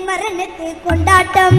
குமரனுக்கு கொண்டாட்டம்.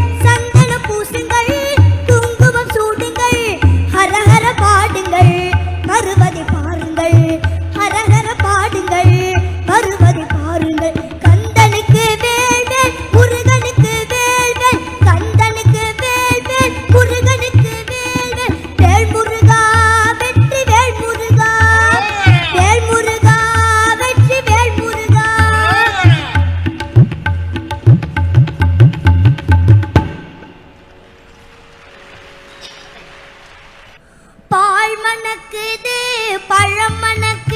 மணக்குது பழம் மணக்கு